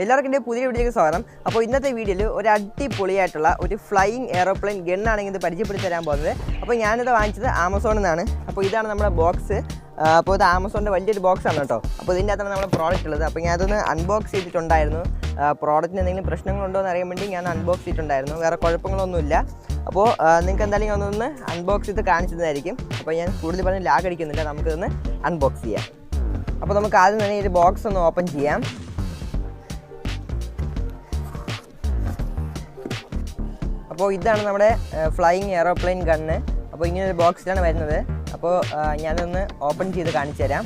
എല്ലാവർക്കും എന്റെ പുതിയ വീഡിയോയ്ക്ക് സ്വാഗതം. അപ്പോൾ ഇന്നത്തെ വീഡിയോയിൽ ഒരു അടിപൊളിയായിട്ടുള്ള ഒരു ഫ്ലൈയിങ് എയറോപ്ലെയിൻ ഗണ്ണാണ് ഇത് പരിചയപ്പെടുത്തി തരാൻ പോകുന്നത്. അപ്പോൾ ഞാനിത് വാങ്ങിച്ചത് ആമസോണിൽ നിന്നാണ്. അപ്പോൾ ഇതാണ് നമ്മുടെ ബോക്സ് അപ്പോൾ ഇത് ആമസോണിന്റെ വലിയൊരു ബോക്സ് ആണ് കേട്ടോ. അപ്പോൾ ഇതിന്റെ അകത്താണ് നമ്മുടെ പ്രോഡക്റ്റ് ഉള്ളത്. അപ്പോൾ ഞാൻ അതൊന്ന് അൺബോക്സ് ചെയ്തിട്ടുണ്ടായിരുന്നു പ്രോഡക്റ്റിന് എന്തെങ്കിലും പ്രശ്നങ്ങളുണ്ടോ എന്ന് അറിയാൻ വേണ്ടി ഞാൻ അൺബോക്സ് ചെയ്തിട്ടുണ്ടായിരുന്നു. വേറെ കുഴപ്പങ്ങളൊന്നുമില്ല. അപ്പോൾ നിങ്ങൾക്ക് എന്തായാലും ഒന്നൊന്ന് അൺബോക്സ് ചെയ്ത് കാണിച്ചതായിരിക്കും. അപ്പോൾ ഞാൻ കൂടുതൽ പറഞ്ഞ് ലാഗ് അടിക്കുന്നില്ല. നമുക്കിതൊന്ന് അൺബോക്സ് ചെയ്യാം. അപ്പോൾ നമുക്ക് ആദ്യം തന്നെ ഈ ബോക്സ് ഒന്ന് ഓപ്പൺ ചെയ്യാം. അപ്പോൾ ഇതാണ് നമ്മുടെ ഫ്ലൈയിങ് എയറോപ്ലെയിൻ ഗണ്ണ് അപ്പോൾ ഇങ്ങനെ ഒരു ബോക്സിലാണ് വരുന്നത്. അപ്പോൾ ഞാനൊന്ന് ഓപ്പൺ ചെയ്ത് കാണിച്ചു തരാം.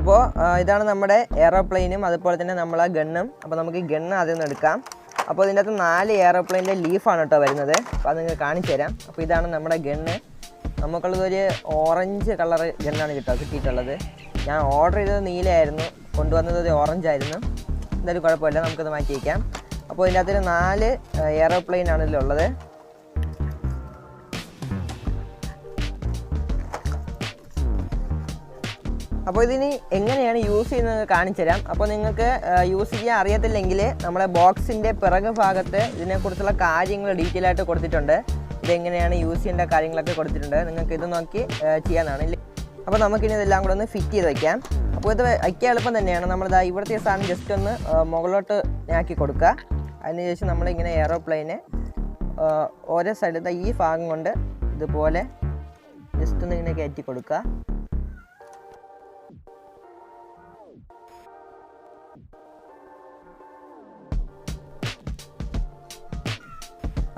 അപ്പോൾ ഇതാണ് നമ്മുടെ എയറോപ്ലെയിനും അതുപോലെ തന്നെ നമ്മളെ ഗണ്ണും അപ്പോൾ നമുക്ക് ഈ ഗണ്ണ് അതിൽ നിന്ന് എടുക്കാം. അപ്പോൾ ഇതിന്റെ അകത്ത് നാല് എയറോപ്ലെയിന്റെ ലീഫാണ് കേട്ടോ വരുന്നത്. അപ്പോൾ അത് നിങ്ങൾക്ക് കാണിച്ചു തരാം. അപ്പോൾ ഇതാണ് നമ്മുടെ ഗണ്ണ് നമുക്കുള്ളതൊരു ഓറഞ്ച് കളർ ജനലാണ് കിട്ടുക കിട്ടിയിട്ടുള്ളത്. ഞാൻ ഓർഡർ ചെയ്തത് നീലയായിരുന്നു കൊണ്ടുവന്നത് ഒരു ഓറഞ്ച് ആയിരുന്നു. എന്തായാലും കുഴപ്പമില്ല നമുക്കത് മാറ്റി വയ്ക്കാം അപ്പോൾ ഇതിന്റെ അകത്തൊരു നാല് എയറോപ്ലെയിൻ ആണ് ഇതിലുള്ളത്. അപ്പോൾ ഇതിന് എങ്ങനെയാണ് യൂസ് ചെയ്യുന്നത് കാണിച്ചു തരാം. അപ്പോൾ നിങ്ങൾക്ക് യൂസ് ചെയ്യാൻ അറിയത്തില്ലെങ്കിൽ നമ്മുടെ ബോക്സിന്റെ പിറക് ഭാഗത്ത് ഇതിനെക്കുറിച്ചുള്ള കാര്യങ്ങൾ ഡീറ്റെയിൽ ആയിട്ട് കൊടുത്തിട്ടുണ്ട്. ഇതെങ്ങനെയാണ് യൂസ് ചെയ്യേണ്ട കാര്യങ്ങളൊക്കെ കൊടുത്തിട്ടുണ്ട്. നിങ്ങൾക്ക് ഇത് നോക്കി ചെയ്യാനാണ്. അപ്പോൾ നമുക്കിനി ഇതെല്ലാം കൂടെ ഒന്ന് ഫിറ്റ് ചെയ്ത് വയ്ക്കാം അപ്പോൾ ഇത് വയ്ക്കാൻ എളുപ്പം തന്നെയാണ്. നമ്മളിതാ ഇവിടുത്തെ സാധനം ജസ്റ്റ് ഒന്ന് മുകളിലോട്ട് ആക്കി കൊടുക്കുക. അതിനുശേഷം നമ്മളിങ്ങനെ എയറോപ്ലെയിനെ ഓരോ സൈഡിൽ ഈ ഭാഗം കൊണ്ട് ഇതുപോലെ ജസ്റ്റ് ഒന്ന് ഇങ്ങനെ കയറ്റി കൊടുക്കുക.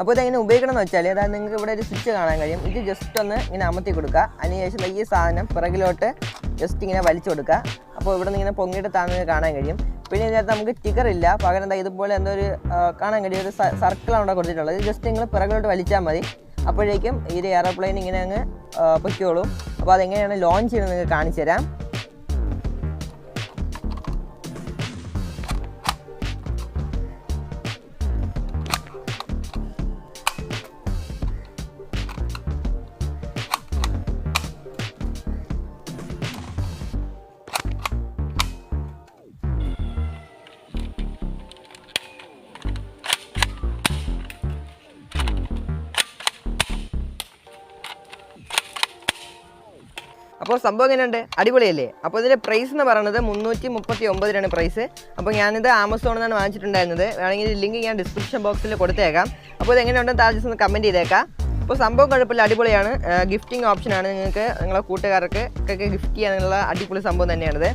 അപ്പോൾ ഇതെങ്ങനെ ഉപയോഗിക്കണം എന്ന് വെച്ചാൽ അതായത് നിങ്ങൾക്ക് ഇവിടെ ഒരു സ്വിച്ച് കാണാൻ കഴിയും. ഇത് ജസ്റ്റ് ഒന്ന് ഇങ്ങനെ അമർത്തി കൊടുക്കുക. അതിനുശേഷം ഈ സാധനം പിറകിലോട്ട് ജസ്റ്റ് ഇങ്ങനെ വലിച്ചു കൊടുക്കുക. അപ്പോൾ ഇവിടെ നിന്ന് ഇങ്ങനെ പൊങ്ങിയിട്ട് താഴ്ന്നത് കാണാൻ കഴിയും. പിന്നെ ഇതിനകത്ത് നമുക്ക് ടിക്കർ ഇല്ല. പകരം എന്താ ഇതുപോലെ എന്തോ ഒരു കാണാൻ കഴിയും. ഒരു സർക്കിളാണ് ഇവിടെ കൊടുത്തിട്ടുള്ളത്. ജസ്റ്റ് നിങ്ങൾ പിറകിലോട്ട് വലിച്ചാൽ മതി. അപ്പോഴേക്കും ഈ ഒരു എയറോപ്ലെയിൻ ഇങ്ങനെ അങ്ങ് പൊയ്ക്കോളും. അപ്പോൾ അതെങ്ങനെയാണ് ലോഞ്ച് ചെയ്യുന്നത് നിങ്ങൾക്ക് കാണിച്ചു തരാം. അപ്പോൾ സംഭവം എങ്ങനെയുണ്ട്? അടിപൊളിയല്ലേ? അപ്പോൾ ഇതിന്റെ പ്രൈസ് എന്ന് പറയുന്നത് മുന്നൂറ്റി മുപ്പത്തി ഒമ്പതിനാണ് പ്രൈസ് അപ്പോൾ ഞാനിത് ആമസോണിൽ നിന്നാണ് വാങ്ങിച്ചിട്ടുണ്ടായിരുന്നത്. വേണമെങ്കിൽ ലിങ്ക് ഞാൻ ഡിസ്ക്രിപ്ഷൻ ബോക്സിൽ കൊടുത്തേക്കാം. അപ്പോൾ ഇത് എങ്ങനെയുണ്ടെന്ന് just ഒന്ന് കമന്റ് ചെയ്തേക്കാം. അപ്പോൾ സംഭവം കുഴപ്പമില്ല അടിപൊളിയാണ്. ഗിഫ്റ്റിംഗ് ഓപ്ഷനാണ് നിങ്ങൾക്ക് നിങ്ങളെ കൂട്ടുകാർക്ക് ഒക്കെ ഗിഫ്റ്റ് ചെയ്യാനുള്ള അടിപൊളി സംഭവം തന്നെയാണിത്.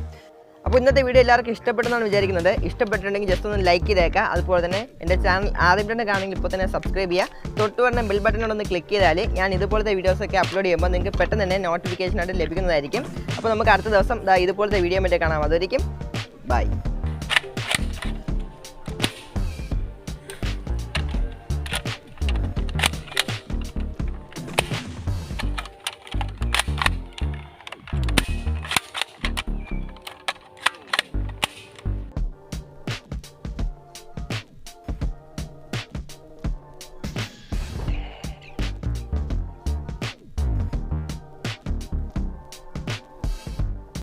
അപ്പോൾ ഇന്നത്തെ വീഡിയോ എല്ലാവർക്കും ഇഷ്ടപ്പെട്ടെന്നാണ് വിചാരിക്കുന്നത്. ഇഷ്ടപ്പെട്ടിട്ടുണ്ടെങ്കിൽ ജസ്റ്റ് ഒന്ന് ലൈക്ക് ചെയ്തേക്കാം. അതുപോലെ തന്നെ എന്റെ ചാനൽ ആദ്യം തന്നെ കാണുമെങ്കിൽ ഇപ്പോൾ തന്നെ സബ്സ്ക്രൈബ് ചെയ്യുക. തൊട്ട് പറഞ്ഞ ബിൽ ബട്ടൺ ഒന്ന് ക്ലിക്ക് ചെയ്താൽ ഞാൻ ഇതുപോലത്തെ വീഡിയോസൊക്കെ അപ്ലോഡ് ചെയ്യുമ്പോൾ നിങ്ങൾക്ക് പെട്ടെന്ന് തന്നെ നോട്ടിഫിക്കേഷനായിട്ട് ലഭിക്കുന്നതായിരിക്കും. അപ്പോൾ നമുക്ക് അടുത്ത ദിവസം ഇതുപോലത്തെ വീഡിയോ മറ്റേ കാണാം. അതായിരിക്കും ബൈ